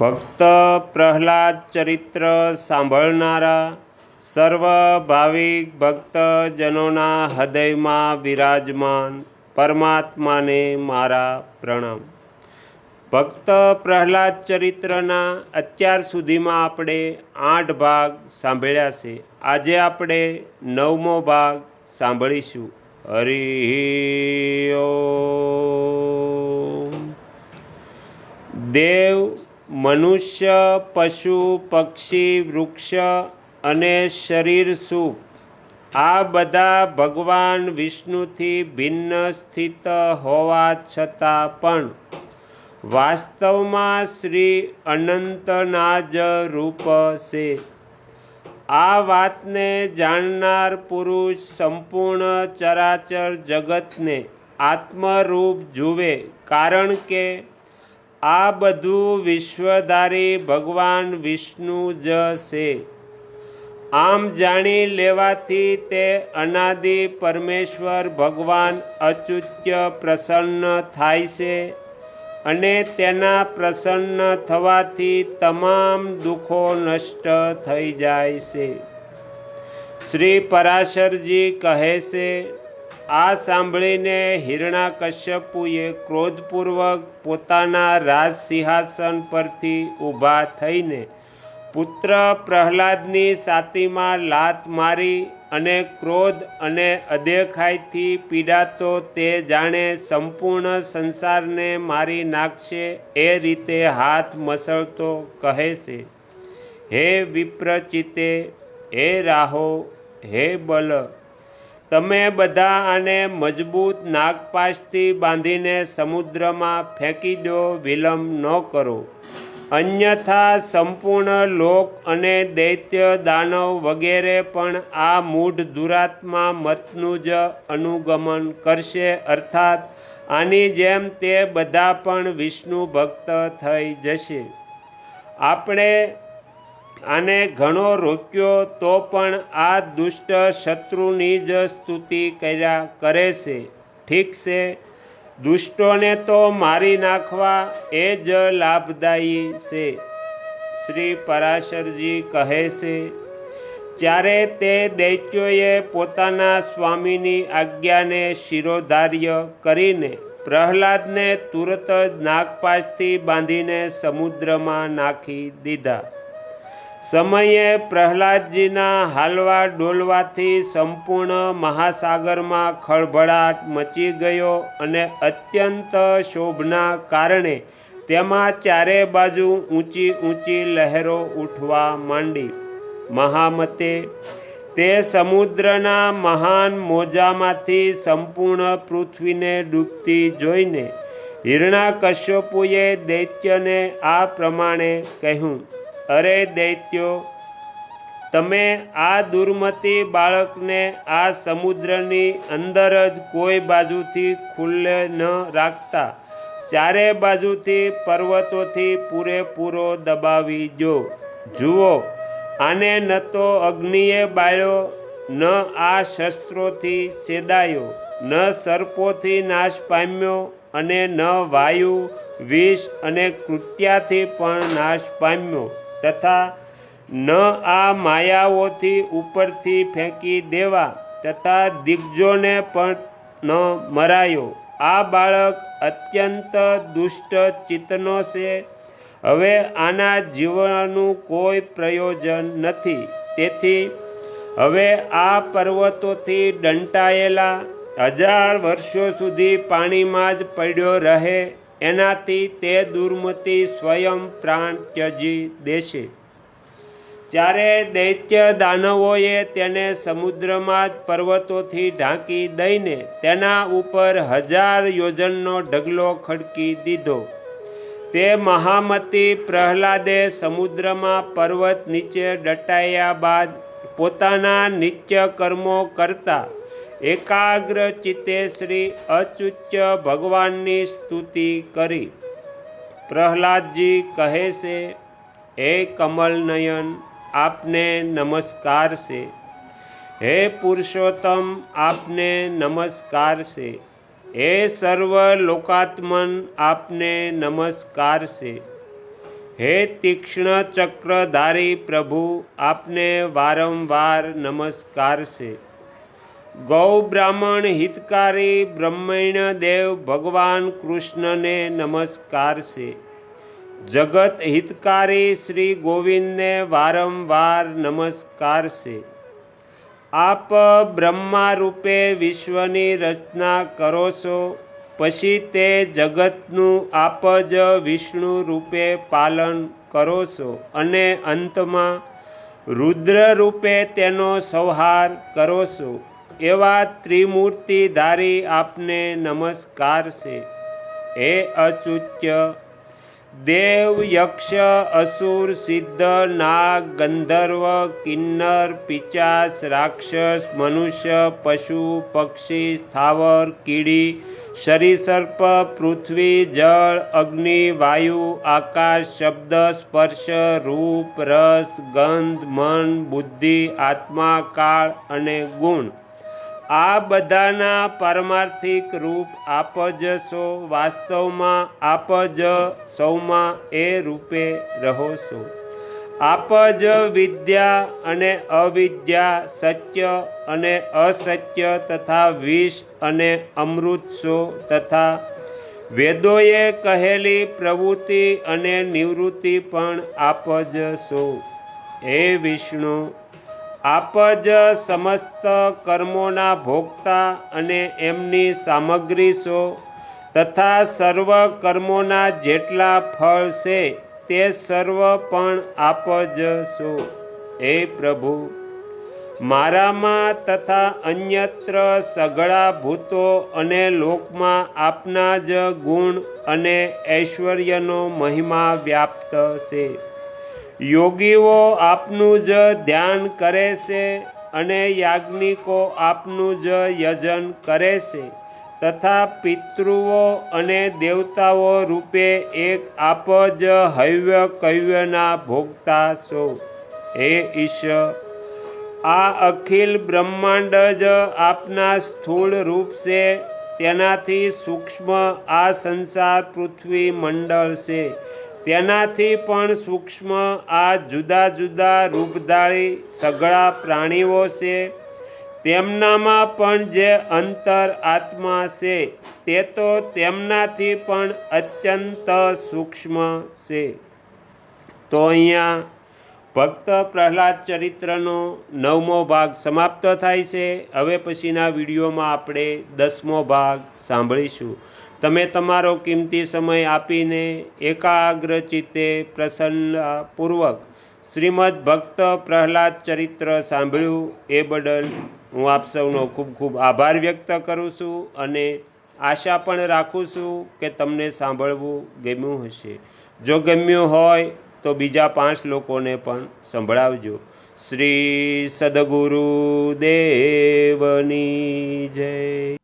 ભક્ત પ્રહલાદ ચરિત્ર સાંભળનારા સર્વ ભાવિક ભક્તજનોના હૃદયમાં વિરાજમાન પરમાત્માને મારા પ્રણામ. ભક્ત પ્રહલાદ ચરિત્રના અત્યાર સુધીમાં આપણે આઠ ભાગ સાંભળ્યા છે. આજે આપણે નવમો ભાગ સાંભળીશું. હરિ દેવ મનુષ્ય, પશુ, પક્ષી, વૃક્ષ અને શરીર સુખ આ બધા ભગવાન વિષ્ણુથી ભિન્ન સ્થિત હોવા છતાં પણ વાસ્તવમાં શ્રી અનંતના જ રૂપ છે. આ વાતને જાણનાર પુરુષ સંપૂર્ણ ચરાચર જગતને આત્મરૂપ જુએ કારણ કે આ બધું વિશ્વધારી ભગવાન વિષ્ણુ જ છે. આમ જાણી લેવાથી તે અનાદિ પરમેશ્વર ભગવાન અચુત્ય પ્રસન્ન થાય છે અને તેના પ્રસન્ન થવાથી તમામ દુઃખો નષ્ટ થઈ જાય છે. શ્રી પરાશરજી કહે છે આ સાંભળીને હિરણાકશ્યપુએ ક્રોધપૂર્વક પોતાના રાજ સિંહાસન પરથી ઊભા થઈને પુત્ર પ્રહલાદની છાતીમાં લાત મારી અને ક્રોધ અને અદેખાઈથી પીડાતો તે જાણે સંપૂર્ણ સંસારને મારી નાખશે, એ રીતે હાથ મસળતો કહે છે, હે વિપ્રચિતે, હે રાહો, હે બલ તમે બધા આને મજબૂત નાગપાશથી બાંધીને સમુદ્રમાં ફેંકી દો, વિલંબ ન કરો. અન્યથા સંપૂર્ણ લોક અને દૈત્ય દાનવ વગેરે પણ આ મૂઢ દુરાત્મા મતનું જ અનુગમન કરશે, અર્થાત આની જેમ તે બધા પણ વિષ્ણુ ભક્ત થઈ જશે. આપણે આને ઘણો રોક્યો તો પણ આ દુષ્ટ શત્રુની જ સ્તુતિ કર્યા કરે છે. ઠીક છે. દુષ્ટોને તો મારી નાખવા એ જ લાભદાયી છે, શ્રી પરાશરજી કહે છે. ત્યારે તે દૈત્યોએ પોતાના સ્વામીની આજ્ઞાને શિરોધાર્ય કરીને પ્રહલાદને તુરત જ નાગપાશથી બાંધીને સમુદ્રમાં નાખી દીધા. સમયે પ્રહલાદજીના હાલવા ડોલવાથી સંપૂર્ણ મહાસાગરમાં ખળભળાટ મચી ગયો અને અત્યંત શોભના કારણે તેમાં ચારે બાજુ ઊંચી ઊંચી લહેરો ઉઠવા માંડી. મહામતે તે સમુદ્રના મહાન મોજામાંથી સંપૂર્ણ પૃથ્વીને ડૂબતી જોઈને હિરણાકશ્યપુએ દૈત્યને આ પ્રમાણે કહ્યું અરે દૈત્યો, તમે આ દુર્મતી બાળકને આ સમુદ્રની અંદર જ કોઈ બાજુથી ખુલ્લે ન રાખતા. ચારે બાજુથી પર્વતોથી પૂરેપૂરો દબાવી દો. જુઓ, આને ન તો અગ્નિએ બાળ્યો, ન આ શસ્ત્રોથી છેદાયો, ન સર્પોથી નાશ પામ્યો અને ન વાયુ, વિષ અને કૃત્યાથી પણ નાશ પામ્યો. તથા ન આ માયાઓથી ઉપરથી ફેંકી દેવા તથા દિગ્જોને પણ ન મરાયો. આ બાળક અત્યંત દુષ્ટ ચિત્તનો છે. હવે આના જીવનનું કોઈ પ્રયોજન નથી. તેથી હવે આ પર્વતોથી દંટાયેલા હજાર વર્ષો સુધી પાણીમાં જ પડ્યો રહે એનાથી તે દુર્મતિ સ્વયં પ્રાણ ત્યજી દેશે. જ્યારે દૈત્ય દાનવોએ તેને સમુદ્રમાં પર્વતોથી ઢાંકી દઈને તેના ઉપર હજાર યોજનનો ઢગલો ખડકી દીધો. તે મહામતી પ્રહલાદે સમુદ્રમાં પર્વત નીચે દટાયા બાદ પોતાના નિત્ય કર્મો કરતા એકાગ્ર ચિત્તે શ્રી અચ્યુત્ય ભગવાનની સ્તુતિ કરી. પ્રહલાદજી કહે છે, હે કમલ નયન આપને નમસ્કાર છે. હે પુરુષોત્તમ, આપને નમસ્કાર છે. હે સર્વ લોકાત્મન આપને નમસ્કાર છે. હે તીક્ષ્ણ ચક્રધારી પ્રભુ, આપને વારંવાર નમસ્કાર છે. ગૌ બ્રાહ્મણ હિતકારી બ્રહ્મણ દેવ ભગવાન કૃષ્ણને નમસ્કાર છે જગત હિતકારી શ્રી ગોવિંદને વારંવાર નમસ્કાર છે આપ બ્રહ્મા રૂપે વિશ્વની રચના કરો છો, પછી તે જગતનું આપ જ વિષ્ણુ રૂપે પાલન કરો છો અને અંતમાં રુદ્ર રૂપે તેનો સંહાર કરો છો. એવા ત્રિમૂર્તિધારી આપને નમસ્કાર છે. હે અચુત્ય, દેવ યક્ષ, અસુર, સિદ્ધ, નાગ, ગંધર્વ, કિન્નર, પિચાસ, રાક્ષસ, મનુષ્ય, પશુ, પક્ષી, સ્થાવર, કીડી સરીસર્પ પૃથ્વી, જળ, અગ્નિ, વાયુ, આકાશ, શબ્દ, સ્પર્શ, રૂપ, રસ, ગંધ, મન, બુદ્ધિ, આત્મા, કાળ અને ગુણ. આ બધાના પારમાર્થિક રૂપ આપ જ છો. વાસ્તવમાં આપ જ સૌમાં એ રૂપે રહો છો. આપ જ વિદ્યા અને અવિદ્યા સત્ય અને અસત્ય તથા વિષ અને અમૃત છો તથા વેદોએ કહેલી પ્રવૃત્તિ અને નિવૃત્તિ પણ આપ જ છો. હે વિષ્ણુ આપ જ સમસ્ત કર્મોના ભોગતા અને એમની સામગ્રી છો તથા સર્વ કર્મોના જેટલા ફળ છે, તે સર્વ પણ આપ જ છો હે પ્રભુ, મારામાં તથા અન્યત્ર સઘળા ભૂતો અને લોકમાં આપના જ ગુણ અને ઐશ્વર્યનો મહિમા વ્યાપ્ત છે. યોગીઓ આપનું જ ધ્યાન કરે છે અને યાજ્ઞિકો આપનું જ યજન કરે છે. તથા પિતૃઓ અને દેવતાઓ રૂપે એક આપ જ હૈવ્ય કૈવ્યના ભોગતા છો. હે ઈશ્વર, આ અખિલ બ્રહ્માંડ જ આપના સ્થૂળ રૂપ છે. તેનાથી સૂક્ષ્મ આ સંસાર પૃથ્વી મંડળ છે. તેનાથી પણ સૂક્ષ્મ આ જુદા જુદા રૂપધારી સઘળા પ્રાણીઓ છે. તેમનામાં પણ જે અંતર આત્મા છે, તે તો તેમનાથી પણ અત્યંત સૂક્ષ્મ છે. તો અહીંયા ભક્ત પ્રહલાદ ચરિત્રનો નવમો ભાગ સમાપ્ત થાય છે. હવે પછીના વિડીયોમાં આપણે દસમો ભાગ સાંભળીશું. તમે તમારો કિંમતી સમય આપીને એકાગ્ર ચિત્તે પ્રસન્નપૂર્વક શ્રીમદ ભક્ત પ્રહલાદ ચરિત્ર સાંભળ્યું એ બદલ હું આપ સૌનો ખૂબ ખૂબ આભાર વ્યક્ત કરું છું અને આશા પણ રાખું છું કે તમને સાંભળવું ગમ્યું હશે. જો ગમ્યું હોય તો બીજા પાંચ લોકોને પણ સંભળાવજો. શ્રી સદગુરુ દેવની જય.